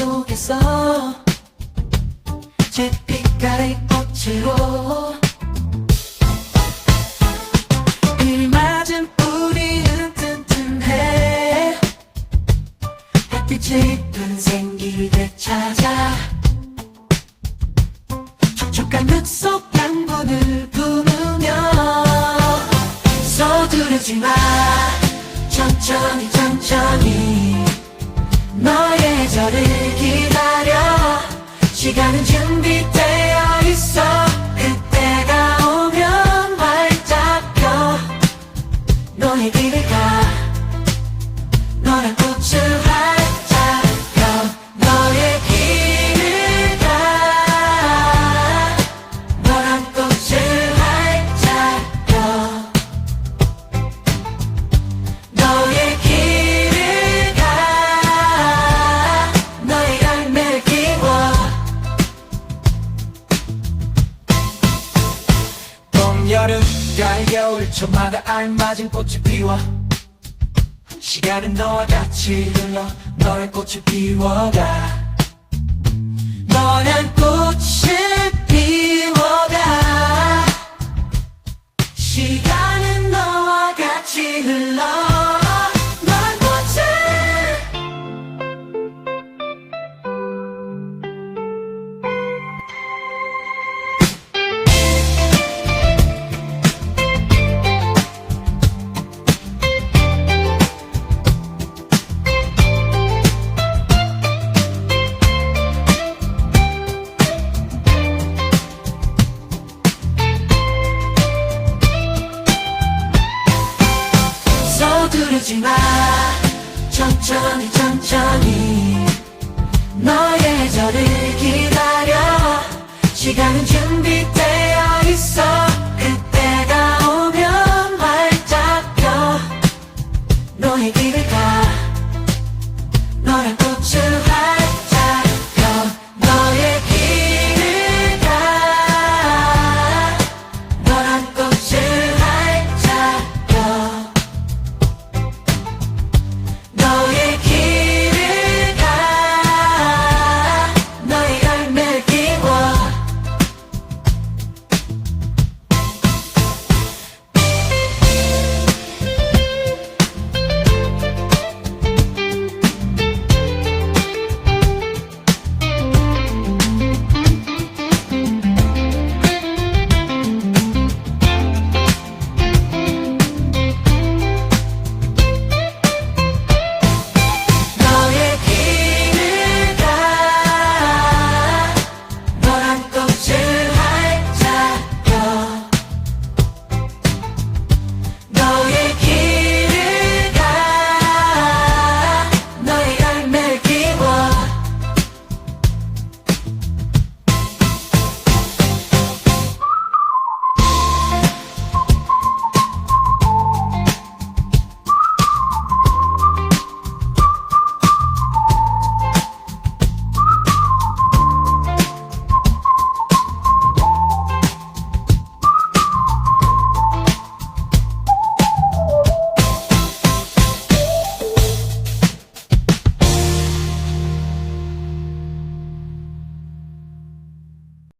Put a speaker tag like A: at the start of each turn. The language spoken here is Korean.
A: 속에서 제 빛깔의 꽃으로 비 맞은 우리는 튼튼해 햇빛이 이쁜 생기를 되찾아 촉촉한 흙속 양분을 부으며 서두르지 마. 천천히 천천히 너의 저를 기다려. 시간은 준비되어 있어. 그때가 오면 활짝 펴. 너의 길을 7초마다 알맞은 꽃이 피워. 시간은 너와 같이 흘러 너의 꽃이 피워가. 너란 꽃이 피워가. 시간은 너와 같이 흘러 두 르지 마 천천히 천천히. 너의 해절을 기다려. 시간은 준비되어 있어. 그때가 오면 활짝 펴. 너의 길을